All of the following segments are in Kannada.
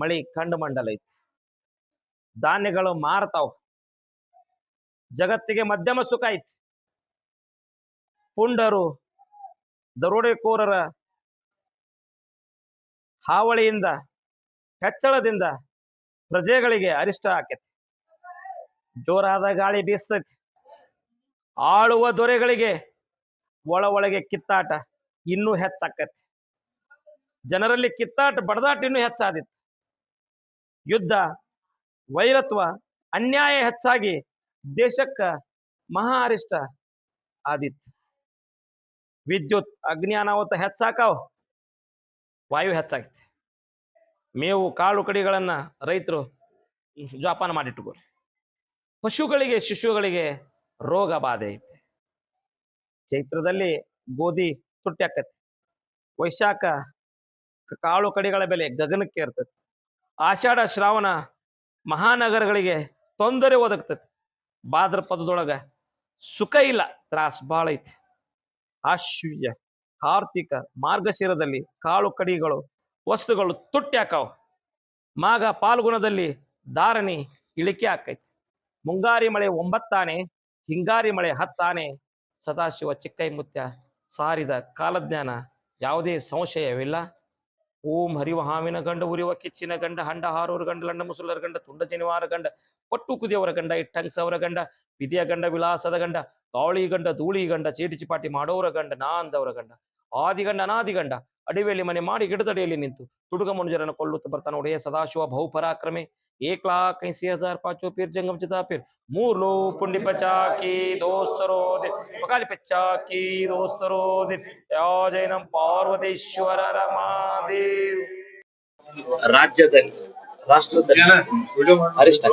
ಮಳಿ ಕಂಡು ಐತಿ. ಧಾನ್ಯಗಳು ಮಾರ್ತಾವ. ಜಗತ್ತಿಗೆ ಮಧ್ಯಮ ಸುಖ ಐತಿ. ಪುಂಡರು, ದರೋಡೆಕೋರರ ಹಾವಳಿಯಿಂದ ಹೆಚ್ಚಳದಿಂದ ಪ್ರಜೆಗಳಿಗೆ ಅರಿಷ್ಟ ಆಕೈತಿ. ಜೋರಾದ ಗಾಳಿ ಬೀಸ್ತೈತಿ. ಆಳುವ ದೊರೆಗಳಿಗೆ ಒಳ ಒಳಗೆ ಕಿತ್ತಾಟ ಇನ್ನೂ ಹೆಚ್ಚಾಕೈತಿ. ಜನರಲ್ಲಿ ಕಿತ್ತಾಟ, ಬಡದಾಟ ಇನ್ನೂ ಹೆಚ್ಚಾದಿತ್ತು ಯುದ್ಧ, ವೈರತ್ವ, ಅನ್ಯಾಯ ಹೆಚ್ಚಾಗಿ ದೇಶಕ್ಕ ಮಹಾ ಅರಿಷ್ಟ ಆದಿತ್ತು ವಿದ್ಯುತ್ ಅಗ್ನಿ ಅನಾಹುತ ಹೆಚ್ಚಾಕಾವ್, ವಾಯು ಹೆಚ್ಚಾಗೈತಿ ಮೇವು, ಕಾಳು ಕಡಿಗಳನ್ನ ರೈತರು ಜೋಪಾನ ಮಾಡಿಟ್ಟುಕೋರಿ. ಪಶುಗಳಿಗೆ, ಶಿಶುಗಳಿಗೆ ರೋಗ ಬಾಧೆ ಐತಿ. ಚೈತ್ರದಲ್ಲಿ ಗೋಧಿ ತುಟ್ಟಿ ಆಕತಿ. ವೈಶಾಖ, ಕಾಳು ಕಡಿಗಳ ಬೆಲೆ ಗಗನಕ್ಕೆ ಇರ್ತೈತಿ ಆಷಾಢ ಶ್ರಾವಣ ಮಹಾನಗರಗಳಿಗೆ ತೊಂದರೆ ಒದಗ್ತೈತಿ ಭಾದ್ರಪದದೊಳಗೆ ಸುಖ ಇಲ್ಲ, ತ್ರಾಸ್ ಭಾಳ ಐತಿ. ಆಶ್ವ್ಯ ಕಾರ್ತಿಕ ಮಾರ್ಗಶಿರದಲ್ಲಿ ಕಾಳು ಕಡಿಗಳು, ವಸ್ತುಗಳು ತುಟ್ಟಿ ಮಾಗ ಮಾಘ ಪಾಲ್ಗುಣದಲ್ಲಿ ಧಾರಣಿ ಇಳಿಕೆ ಆಕೈತಿ. ಮುಂಗಾರಿ ಮಳೆ ಒಂಬತ್ತಾನೆ, ಹಿಂಗಾರಿ ಮಳೆ ಹತ್ತಾನೆ, ಸದಾಶಿವ ಚಿಕ್ಕೈಮುತ್ಯ ಸಾರಿದ ಕಾಲಜ್ಞಾನ ಯಾವುದೇ ಸಂಶಯವಿಲ್ಲ. ಓಂ ಹರಿವ ಹಾವಿನ ಗಂಡ ಉರಿವ ಕಿಚ್ಚಿನ ಗಂಡ, ಹಂಡ ಹಾರೋರ ಗಂಡ, ಲಂಡ ಮುಸುಲರ ಗಂಡ, ತುಂಡ ಜನಿವಾರ ಗಂಡ, ಪಟ್ಟು ಕುದಿಯವರ ಗಂಡ, ಇಟ್ಟಂಗ್ಸವರ ಗಂಡ, ವಿಧಿಯ ಗಂಡ, ವಿಲಾಸದ ಗಂಡ, ಗಾಳಿ ಗಂಡ, ಧೂಳಿ ಗಂಡ, ಚೀಟಿ ಚಿಪಾಟಿ ಮಾಡೋರ ಗಂಡ, ನಾ ಅಂದವರ ಗಂಡ ಆದಿಗಂಡ ಅನಾದಿಗಂಡ ಅಡಿವೆಯಲ್ಲಿ ಮನೆ ಮಾಡಿ ಗಿಡದಡಿಯಲ್ಲಿ ನಿಂತು, ತುಡುಗ ಮನುಜರನ್ನು ಕೊಲ್ಲುತ್ತ ಬರ್ತಾನೆ ಒಡೆಯ ಸದಾಶಿವ ಬಹುಪರಾಕ್ರಮೆ एक लाख ऐसी हजार पांचों पीर जंगम चिता पीर मूर लो पुंडी पचा की दोस्तरो दे पकाली पच्चा की दोस्तरो दे या जैनम पार्वतीश्वर ರಮಾದೇವ್ ರಾಜ್ಯದಲ್ಲಿ ರಾಷ್ಟ್ರದಲ್ಲಿ ಅರಿಷ್ಟ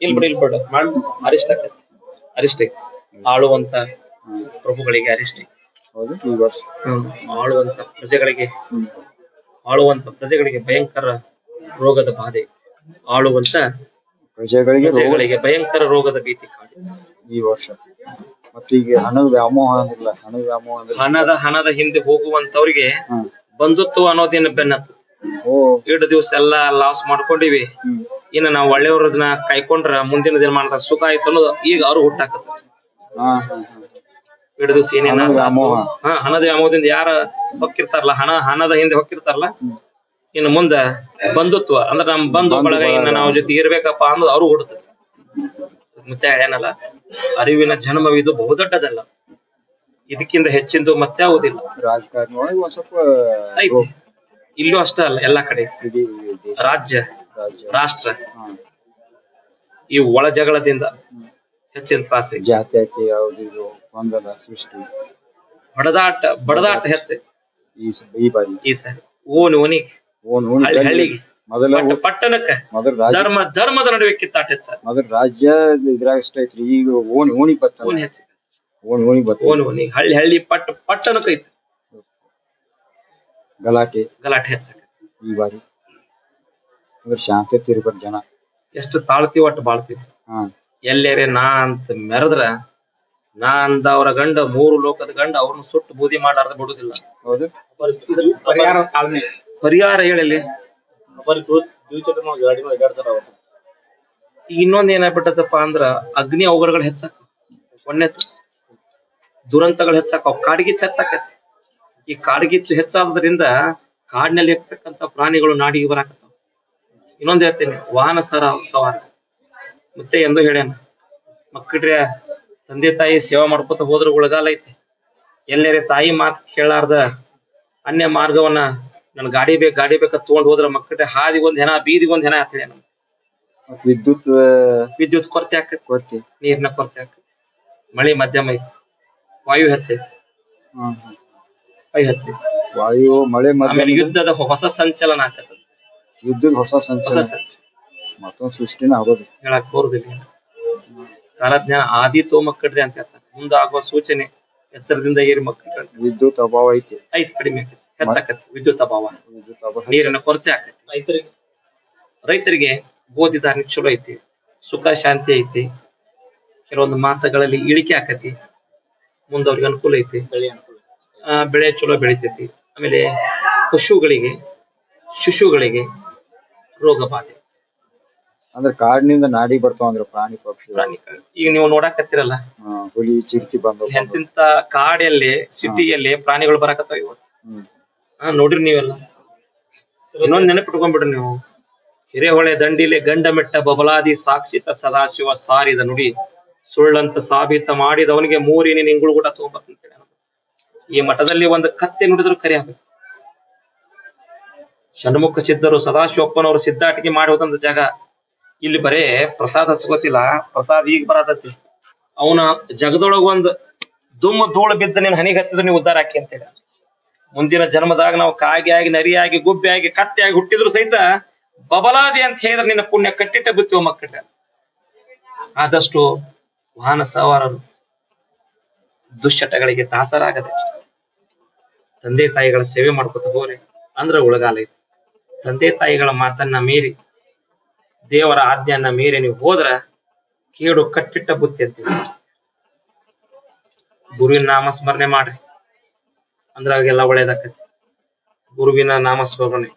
ಇಲ್ಲಿ ಬಿಡಿ ಇಲ್ಲಿ ಬಿಡು ಅರಿಷ್ಟ ಆಕೈತಿ ಅರಿಷ್ಟ ಐತಿ ಆಳುವಂತ ಪ್ರಭುಗಳಿಗೆ ಅರಿಷ್ಟ ಐತಿ ಹೌದು ಈ ವರ್ಷ ಆಳುವಂತ ಪ್ರಜೆಗಳಿಗೆ ಆಳುವಂತ ಪ್ರಜೆಗಳಿಗೆ ಭಯಂಕರ ರೋಗದ ಬಾಧೆ ಆಳುವಂತ ಪ್ರಜೆಗಳಿಗೆ ರೋಗ ಪ್ರಜೆಗಳಿಗೆ ಭಯಂಕರ ರೋಗದ ಭೀತಿ ಕಾಡಿ. ಈ ವರ್ಷ. ಮತ್ತೆ ಈಗ ಹಣದ ವ್ಯಾಮೋಹ ಅಂದಿಲ್ಲ ಹಣದ ವ್ಯಾಮೋಹ ಅಂದ್ರೆ ಹಣದ ಹಣದ ಹಿಂದೆ ಹೋಗುವಂತವ್ರಿಗೆ ಹ್ಮ್. ಬಂಧುತ್ವ ಅನ್ನೋದೇನು ಬೆನ್ನ ಓ. ಎರಡು ದಿವಸ ಎಲ್ಲಾ ಲಾಸ್ ಮಾಡ್ಕೊಂಡಿವಿ. ಹ್ಮ್. ಇನ್ನು ನಾವು ಒಳ್ಳೆಯವ್ರನ್ನ ಕಾಯ್ಕೊಂಡ್ರ ಮುಂದಿನ ದಿನಮಾನದಾಗ ಸುಖ ಆಯ್ತು ಅನ್ನೋದು ಈಗ ಅವ್ರು ಹುಟ್ಟಾಕತ್ತ ಹಾ ಹಾ ಹಾ. ಎರಡು ದಿವಸ ಏನೇನ ಹಣದ ವ್ಯಾಮೋಹ. ಹಾ ಹಣದ ವ್ಯಾಮೋಹದಿಂದ ಯಾರ ಹೊಕ್ಕಿರ್ತಾರಲ್ಲ ಹಣ ಹಣದ ಹಿಂದೆ ಹೊಕ್ಕಿರ್ತಾರಲ್ಲ ಇನ್ನು ಮುಂದ ಬಂಧುತ್ವ ಅಂದ್ರೆ ನಮ್ ಬಂಧು ಒಳಗ ಬಳಗ ಇನ್ನ ನಾವ್ ಜೊತೆ ಇರ್ಬೇಕಪ್ಪ ಅನ್ನೋದು ಅವ್ರು ಹುಡುತದೆ ಮತ್ತೆ ಏನಲ್ಲ ಅರಿವಿನ ಜನ್ಮವಿದು ಬಹುದೊಡ್ಡದಲ್ಲ ಇದಕ್ಕಿಂತ ಹೆಚ್ಚಿಂದು ಮತ್ತೆ ಯಾವುದಿಲ್ಲ ರಾಜಕಾರಣ ಸ್ವಲ್ಪ ಇಲ್ಲೂ ಅಷ್ಟೇ ಅಲ್ಲ ಎಲ್ಲಾ ಕಡೆ. ರಾಜ್ಯ ರಾಷ್ಟ್ರ. ಈ ಒಳ ಜಗಳದಿಂದ ಹೆಚ್ಚಿನ ಪಾಸ್. ಜಾತ್ಯಾತಿ ಯಾವ್ದು ಇದು ಗೊಂದಲ ಸೃಷ್ಟಿ. ಬಡದಾಟ ಬಡದಾಟ ಹೆಚ್ಚೆ. ಈ ಸರ್ ಈ ಬಾರಿ. ಈ ಸರಿ. ಓನ್ ಓನಿ ಓನ್ ಓನ್ ಹಳ್ಳಿ ಹಳ್ಳಿಗೆ. ಮೊದಲ ಪಟ್ಟ- ಪಟ್ಟಣಕ್ಕ. ಮೊದಲ ರಾಜ್ಯ. ಧರ್ಮ ಧರ್ಮದ ನಡುವೆ ಕಿತ್ತಾಟ ಹೆಚ್ಚ ಮೊದಲ ರಾಜ್ಯ ಇದ್ರಾಗ ಅಷ್ಟ ಐತ್ರಿ ಈಗ ಓಣಿ ಓಣಿ ಬತ್ತ ಓನ್ ಹೆಚ್ಚು. ಓಣಿ ಓಣಿ ಬತ್ತ ಓನ್ ಓಣಿ ಹಳ್ಳಿ ಹಳ್ಳಿ ಪಟ್ಟ ಪಟ್ಟಣಕ್ಕ ಐತಿ ಗಲಾಟೆ. ಗಲಾಟೆ ಹೆಚ್ಚ ಈ ಬಾರಿ. ಅಂದ್ರೆ ಶಾಂತತೆ ಇರ್ಬೇಕು ಜನ. ಎಷ್ಟು ತಾಳ್ತೀವಿ ಒಟ್ಟು ಬಾಳ್ತೀವಿ. ಹಾ. ಎಲ್ಲೇರೆ ನಾ ಅಂತ ಮೆರೆದ್ರ ನಾ ಅಂದ ಅವರ ಗಂಡ ಮೂರು ಲೋಕದ ಗಂಡ ಅವ್ರನ್ನ ಸುಟ್ಟು ಬೂದಿ ಮಾಡಾರ್ದ ಬಿಡುದಿಲ್ಲ. ಹೌದು. ಪರಿಹಾರ ಪರಿಹಾರ ಹೇಳಲಿ ಈಗ ಇನ್ನೊಂದ್ ಏನಾಗ್ಬಿಟ್ಟದಪ್ಪ ಅಂದ್ರ ಅಗ್ನಿ ಅವಘಡಗಳು ಹೆಚ್ಚಾಕ ಒಣ್ಣೆ ದುರಂತಗಳು ಹೆಚ್ಚಾಕ ಕಾಡ್ಗಿಚ್ಚು ಹೆಚ್ಚಾಕೈತಿ ಈ ಕಾಡ್ಗಿಚ್ಚು ಹೆಚ್ಚಾದ್ರಿಂದ ಕಾಡಿನಲ್ಲಿ ಇರ್ತಕ್ಕಂತ ಪ್ರಾಣಿಗಳು ನಾಡಿಗೆ ಬರಾಕತ್ತಾವ. ಇನ್ನೊಂದ್ ಹೇಳ್ತೀನಿ. ವಾಹನ ಸರ ಸವಾರ. ಮತ್ತೆ ಎಂದು ಹೇಳ್ಯಾನ. ಮಕ್ಕಳ ತಂದೆ ತಾಯಿ ಸೇವಾ ಮಾಡ್ಕೊತ ಹೋದ್ರ ಉಳಗಾಲ ಐತಿ. ಎಲ್ಲರೇ ತಾಯಿ ಮಾತು ಕೇಳಾರ್ದ ಅನ್ಯ ಮಾರ್ಗವನ್ನ ನನ್ ಗಾಡಿ ಬೇಕು ಗಾಡಿ ಬೇಕಂತ ತಗೊಂಡ್ ಹೋದ್ರ ಮಕ್ಕಳ್ರೆ ಹಾದಿಗೊಂದ್ ಹೆಣ ಬೀದಿಗೊಂದ್ ಹೆಣ ಆಗ್ತದೆ ಮತ್ತ್ ವಿದ್ಯುತ್ ವಿದ್ಯುತ್ ಕೊರತೆ ಆಕತಿ ಕೊರತೆ. ನೀರಿನ ಕೊರತೆ ಆಕತಿ ಮಳೆ ಮಧ್ಯಮ ಐತಿ. ವಾಯು ಹೆಚ್ಚೈತಿ. ವಾಯು ಹೆಚ್ಚೈತಿ ವಾಯು ಮಳೆ ಆಮೇಲೆ ಯುದ್ಧದ ಹೊಸ ಸಂಚಲನ ಆಗ್ತದೆ. ವಿದ್ಯುತ್ ಹೊಸ ಹೊಸ ಸಂಚಲನ. ಸಂಚಲನ. ಮತ್ತೊಂದ್ ಸೃಷ್ಟಿನ ಆಗೋದು. ಹೇಳಕ್ ಬರುದಿಲ್ಲ ಕಾಲಜ್ಞಾನ ಆದಿ ತೋ ಮಕ್ಕಳ್ರಿ ಅಂತ ಹೇಳ್ತಾರೆ. ಮುಂದಾಗುವ ಸೂಚನೆ ಎಚ್ಚರದಿಂದ ಏರಿ ಮಕ್ಕಳು ವಿದ್ಯುತ್ ಅಭಾವ ಐತಿ. ಐತಿ ಕಡಿಮೆ ಆಕತಿ ಹೆಚ್ಚಾಕತಿ ವಿದ್ಯುತ್ ಅಭಾವ ನೀರಿನ ಕೊರತೆ ಆಕತಿ ರೈತರಿಗೆ? ರೈತರಿಗೆ ಗೋಧಿ ಧಾರಣೆ ಚಲೋ ಐತಿ ಸುಖ ಶಾಂತಿ ಐತಿ. ಕೆಲವೊಂದು ಮಾಸಗಳಲ್ಲಿ ಇಳಿಕೆ ಆಕತಿ ಮುಂದವ್ರಿಗೆ ಅನುಕೂಲ ಐತಿ. ಆ, ಬೆಳೆ ಚಲೋ ಬೆಳಿತೈತಿ. ಆಮೇಲೆ ಪಶುಗಳಿಗೆ ಶಿಶುಗಳಿಗೆ ರೋಗ ಬಾಧೆ. ಅಂದ್ರೆ ಕಾಡಿನಿಂದ ನಾಡಿ ಬರ್ತಾವ ಅಂದ್ರೆ ಪ್ರಾಣಿ ಪಕ್ಷಿ. ಈಗ ನೀವು ನೋಡಕತ್ತಿರಲ್ಲ? ಹುಲಿ ಚಿರ್ಚಿ ಬಂದ ಎಂತಿಂತ ಕಾಡಲ್ಲಿ ಸಿಟಿಯಲ್ಲಿ ಪ್ರಾಣಿಗಳು ಬರಾಕತ್ತಾವ ಇವತ್ತು. ಹಾ, ನೋಡಿರಿ ನೀವೆಲ್ಲ. ಇನ್ನೊಂದ್ ನೆನಪಿಟ್ಕೊಂಡ್ಬಿಡ್ರಿ ನೀವು. ಹಿರೇಹೊಳೆ ದಂಡಿಲೆ ಗಂಡ ಮೆಟ್ಟ ಬಬಲಾದಿ ಸಾಕ್ಷಿತ ಸದಾಶಿವ ಸಾರಿದ ನುಡಿ. ಸುಳ್ಳಂತ ಸಾಬೀತ ಮಾಡಿದವನಿಗೆ ಮೂರಿನ ನಿಂಗುಳು ಕೂಡ ತಗೊಂಬರ್ತಂತೇಳಿ ಈ ಮಠದಲ್ಲಿ ಒಂದು ಕತ್ತೆ ನುಡಿದ್ರು ಕರೆ ಆಗ್ಬೇಕು. ಷಣ್ಮುಖ ಸಿದ್ಧರು ಸದಾಶಿವಪ್ಪನವರು ಸಿದ್ಧಾಟಿಕೆ ಮಾಡಿ ಹೋದಂತ ಜಾಗ. ಇಲ್ಲಿ ಬರೇ ಪ್ರಸಾದ ಸಿಗೋತಿಲ್ಲ. ಪ್ರಸಾದ್ ಈಗ ಬರತೈತಿ. ಅವನ ಜಗದೊಳಗ ಒಂದ್ ದುಮ್ಮ ಧೂಳು ಬಿದ್ದ ನಿನ್ ಹನಿಗೆ ನೀವು ಉದ್ದಾರ ಹಾಕಿ ಅಂತೇಳಿ. ಮುಂದಿನ ಜನ್ಮದಾಗ ನಾವು ಕಾಗೆ ಆಗಿ ನರಿಯಾಗಿ ಗುಬ್ಬೆ ಆಗಿ ಕತ್ತೆ ಆಗಿ ಹುಟ್ಟಿದ್ರು ಸಹಿತ ಬಬಲಾದಿ ಅಂತ ಹೇಳಿದ್ರೆ ನಿನ್ನ ಪುಣ್ಯ ಕಟ್ಟಿಟ್ಟ ಬಿತ್ತುವ ಮಕ್ಕಟ ಆದಷ್ಟು ವಾಹನ ಸವಾರರು, ದುಶ್ಚಟಗಳಿಗೆ ದಾಸರಾಗದೆ. ತಂದೆ ತಾಯಿಗಳ ಸೇವೆ ಮಾಡ್ಕೊತ ಹೋಗ್ರಿ. ಅಂದ್ರೆ ಉಳಗಾಲ ಐತಿ ತಂದೆ ತಾಯಿಗಳ ಮಾತನ್ನ ಮೀರಿ, ದೇವರ ಆಜ್ಞೆಯನ್ನ ಮೀರಿ ನೀವು ಹೋದ್ರ ಕೇಡು ಕಟ್ಟಿಟ್ಟ ಬುತ್ತಿ ಅಂತೀವಿ ಗುರುವಿನ ನಾಮಸ್ಮರಣೆ ಮಾಡ್ರಿ. ಅಂದ್ರ ಅವಾಗೆಲ್ಲ ಒಳ್ಳೇದಾಗ್ತದೆ ಗುರುವಿನ ನಾಮಸ್ಮರಣೆ.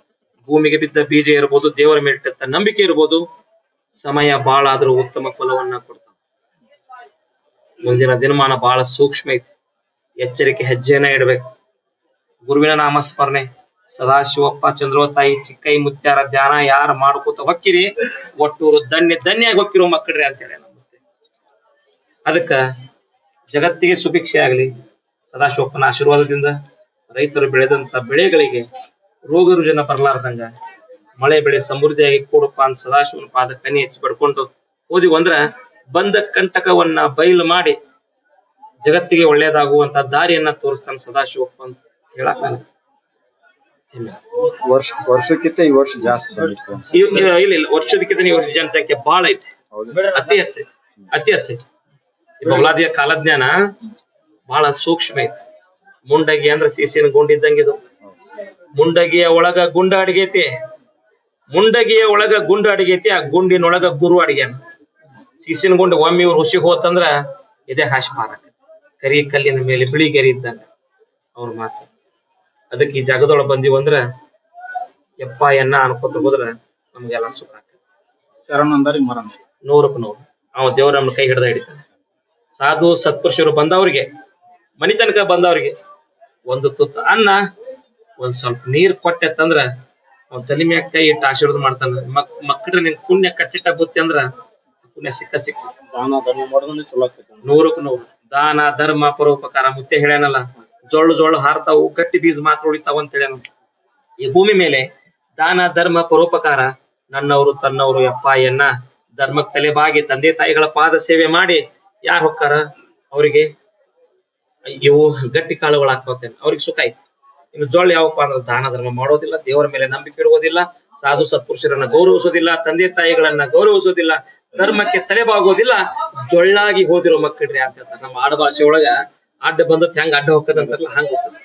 ಭೂಮಿಗೆ ಬಿದ್ದ ಬೀಜ ಇರ್ಬೋದು, ದೇವರ ಮೇಲಿಟ್ಟಂತ ನಂಬಿಕೆ ಇರ್ಬೋದು, ಸಮಯ ಬಾಳ ಆದ್ರೂ ಉತ್ತಮ ಫಲವನ್ನ ಕೊಡ್ತಾವ. ಮುಂದಿನ ದಿನಮಾನ ಬಹಳ ಸೂಕ್ಷ್ಮ ಐತಿ. ಎಚ್ಚರಿಕೆ ಹೆಜ್ಜೆಯನ್ನ ಇಡಬೇಕು. ಗುರುವಿನ ನಾಮಸ್ಮರಣೆ. ಸದಾಶಿವಪ್ಪ ಚಂದ್ರೋ ತಾಯಿ ಚಿಕ್ಕೈ, ಮುತ್ಯಾರ ಧ್ಯಾನ ಯಾರು ಮಾಡ್ಕೋತ ಹೊಕ್ಕಿರಿ, ಒಟ್ಟೂರು ಧನ್ಯ ಧನ್ಯ ಆಗಿ ಹೊಕ್ಕಿರೋ ಮಕ್ಕಳ್ರಿ ಅಂತೇಳಿ ಅದಕ್ಕ ಜಗತ್ತಿಗೆ ಸುಭಿಕ್ಷೆ ಆಗಲಿ ಸದಾಶಿವಪ್ಪನ ಆಶೀರ್ವಾದದಿಂದ ರೈತರು ಬೆಳೆದಂತ ಬೆಳೆಗಳಿಗೆ ರೋಗ ರುಜಿನ ಬರಲಾರ್ದಂಗ ಮಳೆ ಬೆಳೆ ಸಮೃದ್ಧಿಯಾಗಿ ಕೂಡಪ್ಪ ಅಂತ ಸದಾಶಿವನ ಪಾದ ಕನಿ ಹೆಚ್ಚಿ ಪಡ್ಕೊಂಡು ಹೋದಿವು ಅಂದ್ರ ಬಂದ ಕಂಟಕವನ್ನ ಬಯಲು ಮಾಡಿ ಜಗತ್ತಿಗೆ ಒಳ್ಳೇದಾಗುವಂತ ದಾರಿಯನ್ನ ತೋರಿಸ್ತಾನ ಸದಾಶಿವಪ್ಪ ಅಂತ ಹೇಳಕ್. ವರ್ಷ ವರ್ಷಕ್ಕಿಂತ ಈ ವರ್ಷ ಜಾಸ್ತಿ ಇಲ್ಲ ಇಲ್ಲ ವರ್ಷದಕ್ಕಿಂತ ನೀವು ಜನಸಂಖ್ಯೆ ಬಹಳ ಐತಿ. ಅತಿ ಹೆಚ್ಚು ಅತಿ ಹೆಚ್ಚು. ಈ ಬೌಲಾದಿಯ ಕಾಲಜ್ಞಾನ ಬಹಳ ಸೂಕ್ಷ್ಮ ಐತಿ. ಮುಂಡಗಿ ಅಂದ್ರೆ ಸೀಸಿನ ಗುಂಡಿದ್ದಂಗಿದು ಮುಂಡಗಿಯ ಒಳಗ ಗುಂಡ ಅಡಿಗೈತಿ ಮುಂಡಗಿಯ ಒಳಗ ಗುಂಡ ಅಡಿಗೈತಿ ಆ ಗುಂಡಿನೊಳಗ ಗುರು ಅಡಿಗೆ ಸೀಸಿನ ಗುಂಡ ಒಮ್ಮೆ ಇವ್ರು ಹುಸಿ ಹೋತಂದ್ರ ಇದೇ ಹಾಶಿ ಪಾರಕ ಕರಿ ಕಲ್ಲಿನ ಮೇಲೆ ಬಿಳಿ ಗೆರಿ ಇದ್ದಂಗ ಅವ್ರ ಮಾತು. ಅದಕ್ಕೆ ಈ ಜಾಗದೊಳಗೆ ಬಂದಿವ ಅಂದ್ರ ಯಪ್ಪ ಎನ್ನ ಅನ್ಕೋತ ಹೋದ್ರ ನಮ್ಗೆಲ್ಲ ಸುಖ ಆಕ ಶರಣಂದರಿ ಮರಣ ನೂರಕ್ಕೆ ನೂರು. ಅವ ದೇವ್ರ ನಮ್ಮ ಕೈ ಹಿಡ್ದ ಹಿಡಿತಾನೆ. ಸಾಧು ಸತ್ಪುರುಷರು ಬಂದವ್ರಿಗೆ ಮನಿ ತನಕ ಬಂದವ್ರಿಗೆ. ಒಂದು ತುತ್ತು ಅನ್ನ ಒಂದ್ ಸ್ವಲ್ಪ ನೀರ್ ಕೊಟ್ಟೆತ್ತಂದ್ರ ಅವ್ನ ತಲೆ ಮ್ಯಾಗ ಕೈ ಇಟ್ಟು ಆಶೀರ್ವಾದ ಮಾಡ್ತಾನ. ಮಕ್ ಮಕ್ಕಳ್ರೆ ನಿನ್ ಪುಣ್ಯ ಕಟ್ಟಿಟ್ಟ ಬುತ್ತಿ ಅಂದ್ರ ಪುಣ್ಯ ಸಿಕ್ಕ ಸಿಕ್ಕ. ದಾನ ಧರ್ಮ ಮಾಡೋದನ್ನ ಚಲೋ ನೂರಕ್ಕೆ ನೂರು. ದಾನ ಧರ್ಮ ಪರೋಪಕಾರ ಮುತ್ತೆ ಹೇಳ್ಯಾನಲ್ಲ ಜೊಳ್ಳು ಜೊಳ್ಳು ಹಾರ್ತಾವು ಗಟ್ಟಿ ಬೀಜ ಮಾತ್ರ ಉಳಿತಾವ ಅಂತ ಹೇಳ್ಯಾನ. ಈ ಭೂಮಿ ಮೇಲೆ ದಾನ ಧರ್ಮ ಪರೋಪಕಾರ ನನ್ನವರು ತನ್ನವರು ಎನ್ನ ಧರ್ಮಕ್ಕೆ ತಲೆಬಾಗಿ ತಂದೆ ತಾಯಿಗಳ ಪಾದ ಸೇವೆ ಮಾಡಿ ಯಾರು ಹೊಕ್ಕಾರ? ಅವರಿಗೆ ಇವು ಗಟ್ಟಿ ಕಾಳುಗಳು ಹಾಕೋತೇನೆ ಅವ್ರಿಗೆ ಸುಖ ಐತಿ ಇನ್ನು ಜೋಳ ಯಾವಪ್ಪ ಅಂದ್ರೆ ದಾನ ಧರ್ಮ ಮಾಡೋದಿಲ್ಲ, ದೇವರ ಮೇಲೆ ನಂಬಿಕೆ ಇಡುವುದಿಲ್ಲ, ಸಾಧು ಸತ್ಪುರುಷರನ್ನ ಗೌರವಿಸೋದಿಲ್ಲ ತಂದೆ ತಾಯಿಗಳನ್ನ ಗೌರವಿಸೋದಿಲ್ಲ ಧರ್ಮಕ್ಕೆ ತಲೆಬಾಗೋದಿಲ್ಲ ಜೊಳ್ಳಾಗಿ ಹೋದಿರೋ ಮಕ್ಕಳ್ರಿ ಅಂತ. ನಮ್ಮ ಆಡಭಾಷೆ ಒಳಗ ಅಡ್ಡ ಬಂದತ್ ಹೆಂಗ್ ಅಡ್ಡ ಹೋಗ್ತದಂತಾರಲ್ಲ ಹಂಗ ಹೋಗ್ತದೆ